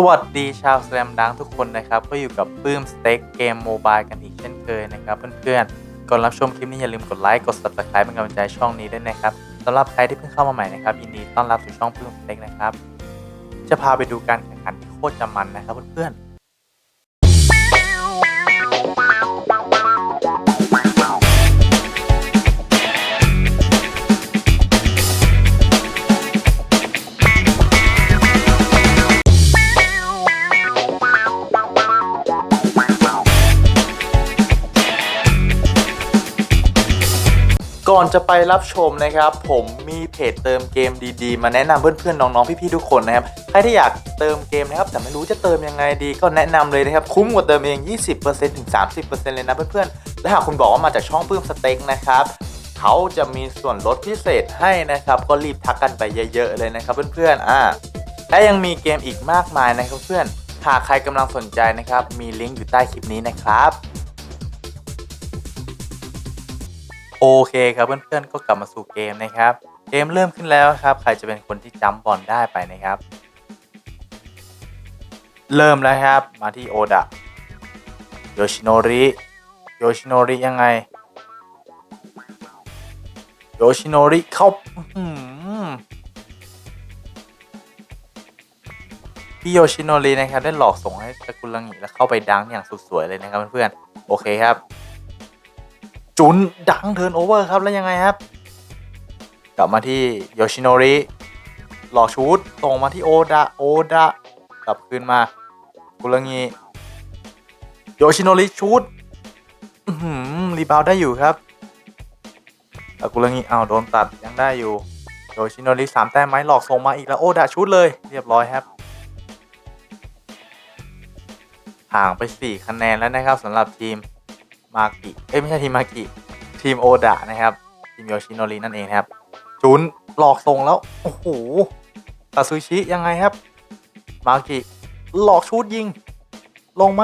สวัสดีชาวแสลมดังทุกคนนะครับ ก็อยู่กับปื้มสเต็กเกมโมบายกันอีกเช่นเคยนะครับ เพื่อนๆ ก่อนรับชมคลิปนี้อย่าลืมกดไลค์กด subscribe เป็นกำลังใจช่องนี้ด้วยนะครับสำหรับใครที่เพิ่งเข้ามาใหม่นะครับยินดีต้อนรับสู่ช่องปื้มสเต็กนะครับ จะพาไปดูการแข่งขันที่โคตรจะมันนะครับเพื่อนๆ ก่อนจะไปรับชมนะครับ ผมมีเพจเติมเกมดีๆ มาแนะนำเพื่อนๆน้องๆพี่ๆทุกคนนะครับใครที่อยากเติมเกมนะครับแต่ไม่รู้จะเติมยังไงดี ก็แนะนำเลยนะครับคุ้มกว่าเติมเอง 20%ถึง 30%เลยนะเพื่อนๆและหากคุณบอกว่ามาจากช่องปื้มสเต็กนะครับเขาจะมีส่วนลดพิเศษให้นะครับ ก็รีบทักกันไปเยอะๆเลยนะครับเพื่อนๆอ่าและยังมีเกมอีกมากมายนะครับเพื่อนหากใครกำลังสนใจนะครับ มีลิงก์อยู่ใต้คลิปนี้นะครับ โอเคครับเพื่อนๆก็กลับมาสู่เกมนะครับ เกมเริ่มขึ้นแล้วครับ ใครจะเป็นคนที่จัมป์บอลได้ไปนะครับ เริ่มแล้วครับมาที่โอดะโยชิโนริโยชิโนริยังไงโยชิโนริเข้าพี่โยชิโนรินะครับ ได้หลอกส่งให้สกุลังหิแล้วเข้าไปดังอย่างสุดสวยเลยนะครับเพื่อนๆโอเคครับ จุนดังเทิร์นโอเวอร์ครับแล้วยังไงครับ กลับมาที่โยชิโนริหลอกชูดส่งมาที่โอดะโอดะกลับคืนมากุลงีโยชิโนริชูดรีบาวได้อยู่ครับกุลงีเอาวโดนตัดยังได้อยู่โยชิโนริสามแต้มไหมหลอกส่งมาอีกแล้วโอดะชูดเลย เรียบร้อยครับ ห่างไป 4 คะแนนแล้วนะครับสำหรับทีม มากิเอ้ยไม่ใช่ทีมมากิทีมโอดะนะครับ ทีมโยชิโนรินั่นเองครับ จุนหลอกส่งแล้ว โอ้โหตาซูชิยังไงครับ มากิหลอกชูดยิง ลงไหม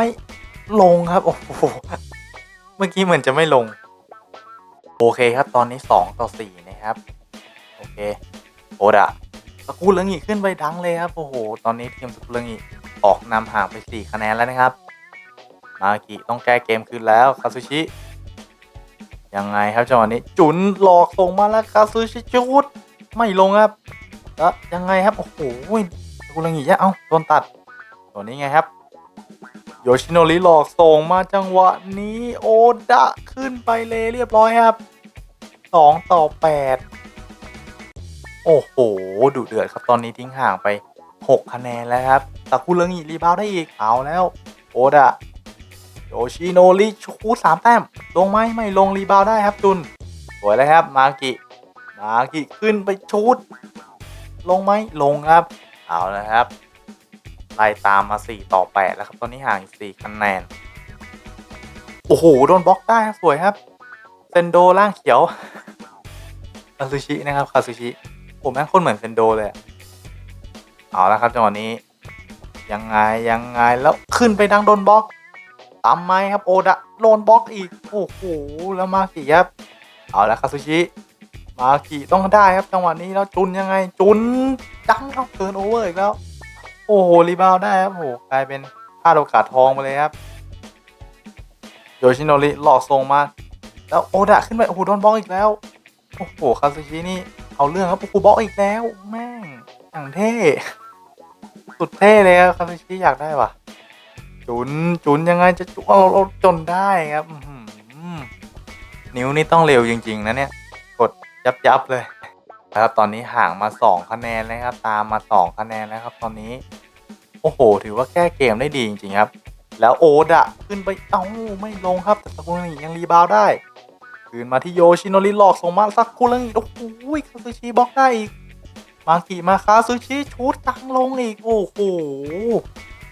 ลงครับ โอ้โห เมื่อกี้เหมือนจะไม่ลง โอเคครับ ตอนนี้ 2 ต่อ 4 นะครับ โอเค โอดะสกุลงิขึ้นไปดังเลยครับ โอ้โห ตอนนี้ทีมสกุลงิออกนำห่างไป 4 คะแนนแล้วนะครับ มากิต้องแก้เกมคืนแล้วคาซูชิยังไงครับจังหวะนี้จุนหลอกส่งมาแล้วคาซูชิจุดไม่ลงครับแล้วยังไงครับโอ้โหกุลังงี้เอ้าโดนตัดตัวนี้ไงครับโยชิโนริหลอกส่งมาจังหวะนี้โอดะขึ้นไปเลยเรียบร้อยครับสองต่อแปดโอ้โหดุเดือดครับตอนนี้ทิ้งห่างไป 6 คะแนนแล้วครับตะคุลังอีรีบาวได้อีกเอาแล้ว โอดะ โยชิโนริชูสามแต้ม ลงไหมไม่ลงรีบาวได้ครับจุน สวยเลยครับมากิมากิขึ้นไปชูดลงไหมลงครับ เอาแล้วครับไล่ตามมา 4 ต่อ 8 แล้วครับ ตอนนี้ห่างอีก4คะแนน โอ้โห โดนบล็อกได้สวยครับเซนโดล่างเขียวคาซูชินะครับคาซูชิผมแม่งโคนเหมือนเซนโดเลย เอาแล้วครับจังหวะนี้ ยังไงยังไงแล้วขึ้นไปดังโดนบล็อก ตามไหมครับโอดะโดนบล็อกอีก โอ้โห แล้วมากิครับ เอาล้วคาซูชิ มากิต้องได้ครับจังหวะนี้แล้วจุนยังไง จุนดังครับเกินโอเวอร์อีกแล้ว โอ้โห รีบาวได้ครับโอ้โหกลายเป็นพลาดโอกาสทองไปเลยครับ โยชิโนริหลอกส่งมา แล้วโอดะขึ้นไป โอ้โห โดนบล็อกอีกแล้ว โอ้โห คาซูชินี่เอาเรื่องครับโอ้โหบล็อกอีกแล้ว แม่งอย่างเท่ สุดเท่เลยครับคาซูชิอยากได้ว่ะ จุนจุนยังไงจะจุเอาเราจนได้ครับนิ้วนี่ต้องเร็วจริง ๆ นะเนี่ย กดยับยับๆเลยนะครับตอนนี้ห่างมา 2 คะแนนแล้วครับ ตามมา 2 คะแนนแล้วครับ ตอนนี้ โอ้โห ถือว่าแก้เกมได้ดีจริงๆครับ แล้วโอดะขึ้นไปเอ้าไม่ลงครับ แต่สกุลงิยังรีบาวด์ได้ คืนมาที่โยชิโนริหลอกส่งมาสักกุลงิโอ้โหคาซูชิบล็อกได้อีก มากิมาคาซูชิชูดตังลงอีก โอ้โห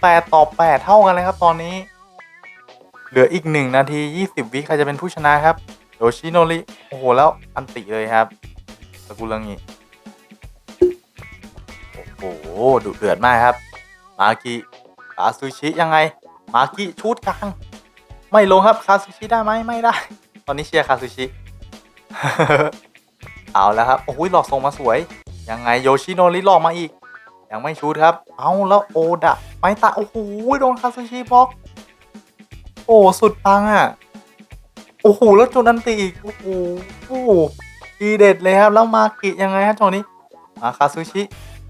แปดต่อแปดเท่ากันเลยครับตอนนี้ เหลืออีกหนึ่งนาทียี่สิบวิใครจะเป็นผู้ชนะครับโยชิโนริโอ้โห แล้วอันติเลยครับสกุลังิโอ้โหดุเดือดมากครับ มากิคาซูชิยังไง มากิชูดกลาง ไม่ลงครับคาซูชิได้ไหมไม่ได้ ตอนนี้เชียร์คาซูชิเอาแล้วครับ โอ้โหหลอกส่งมาสวย ยังไงโยชิโนริหลอกมาอีก ยังไม่ชูดครับ เอาแล้วโอดะ ไมตาโอ้โหโดนคาซูชิบล็อก โอ้สุดปังอะ โอ้โหแล้วจุนันตีอีกโอ้โหโอ้ดีเด็ดเลยครับ แล้วมากิยังไงฮะจังนี้ มาคาซูชิ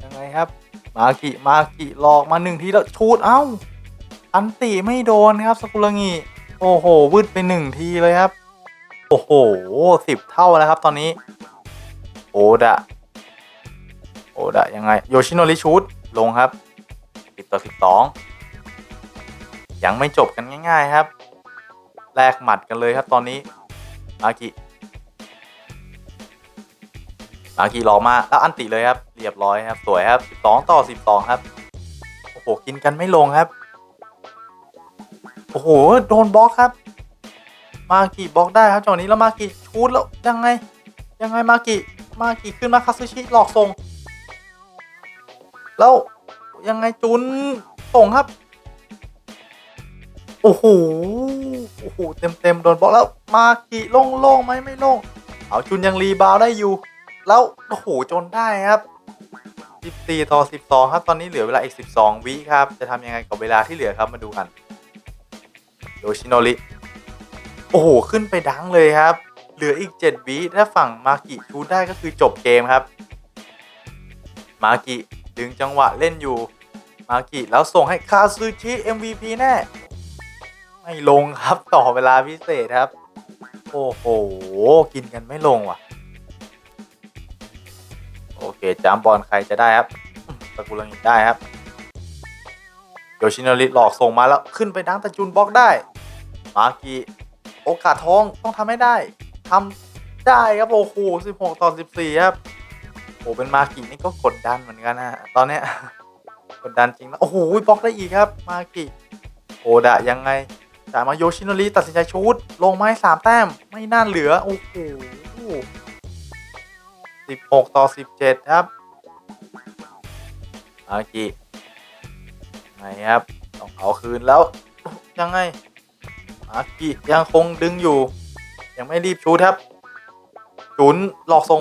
ยังไงครับ มากิมากิหลอกมาหนึ่งทีแล้วชูดเอ้า อันติไม่โดนครับสกุลงิโอ้โหวืดไปหนึ่งทีเลยครับ โอ้โหสิบเท่าแล้วครับตอนนี้ โอดะ โอดะยังไง โยชิโนริชูดลงครับ สิบต่อสิบสองยังไม่จบกันง่ายๆครับ แลกหมัดกันเลยครับตอนนี้มากิมากิหลอกมาแล้วอันติเลยครับ เรียบร้อยครับ สวยครับ 12 ต่อ 12 ครับ โอ้โห กินกันไม่ลงครับ โอ้โห โดนบล็อกครับ มากิบล็อกได้ครับจังหวะนี้แล้วมากิชูดแล้วยังไง ยังไงมากิมากิขึ้นมาคาซูชิหลอกส่งแล้ว ยังไงจุนส่งครับ โอ้โห โอ้โห เต็มเต็มโดนบล็อกแล้ว มากิโล่งโล่งไหมไม่โล่ง เอาจุนยังรีบาวได้อยู่ แล้ว โอ้โห จนได้ครับ 14 ต่อ 12 ครับ ตอนนี้เหลือเวลาอีก 12 วิครับ จะทำยังไงกับเวลาที่เหลือครับ มาดูกัน โยชิโนริ โอ้โห ขึ้นไปดังเลยครับ เหลืออีก 7 วิ ถ้าฝั่งมากิชูดได้ก็คือจบเกมครับ มากิ ดึงจังหวะเล่นอยู่ มากิแล้วส่งให้คาซูชิ MVP แน่ ไม่ลงครับต่อเวลาพิเศษครับ โอ้โห กินกันไม่ลงว่ะ โอเคจามบอลใครจะได้ครับตะกุลังอีกได้ครับโยชิโนริหลอกส่งมาแล้วขึ้นไปดังตะจุนบล็อกได้ มากิโอกาสทองต้องทำให้ได้ทำได้ครับโอ้โห16 ต่อ 14 ครับ โอ้เป็นมากินี่ก็กดดันเหมือนกันนะตอนเนี้ยกดดันจริงนะโอ้โหบล็อกได้อีกครับ มากิโอดะยังไงจามาโยชิโนริตัดสินใจชูดลงไม้สามแต้มไม่น่าเหลือ โอ้โหสิบหกต่อสิบเจ็ดครับมากิไงครับต้องเอาคืนแล้ว ยังไงมากิยังคงดึงอยู่ ยังไม่รีบชูดครับ จุนหลอกส่ง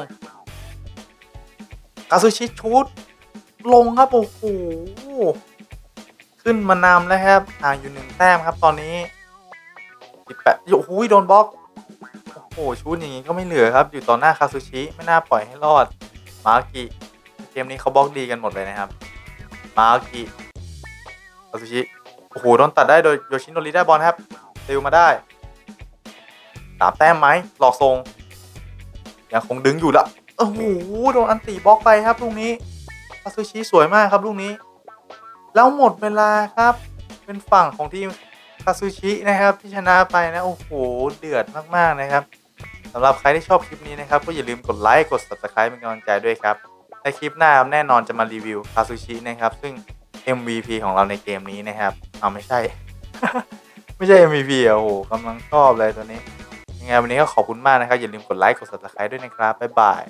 กาซูชิชูดลงครับ โอ้โห ขึ้นมานำแล้วครับห่างอยู่หนึ่งแต้มครับตอนนี้สิบแปดโอ้โหโดนบล็อก โอ้โหชูดอย่างนี้ก็ไม่เหลือครับ อยู่ต่อหน้าคาซูชิไม่น่าปล่อยให้รอด มากิเกมนี้เขาบล็อกดีกันหมดเลยนะครับ มากิคาซูชิโอ้โหโดนตัดได้โดยโยชิโนริได้บอลครับติวมาได้สามแต้มไหมหลอกทรงยังคงดึงอยู่ละ โอ้โหโดนอันตีบล็อกไปครับลูกนี้คาซูชิสวยมากครับลูกนี้ แล้วหมดเวลาครับ เป็นฝั่งของทีมคาซูชินะครับที่ชนะไปนะโอ้โหเดือดมากๆนะครับสำหรับใครที่ชอบคลิปนี้นะครับก็อย่าลืมกดไลค์กด subscribe เป็นกำลังใจด้วยครับในคลิปหน้าครับแน่นอนจะมารีวิวคาซูชินะครับ ซึ่ง MVP ของเราในเกมนี้นะครับเอาไม่ใช่ ไม่ใช่ MVP อะโอ้โหกำลังชอบเลยตัวนี้ ยังไงวันนี้ก็ขอบคุณมากนะครับ อย่าลืมกดไลค์กด subscribe ด้วยนะครับ บ๊ายบาย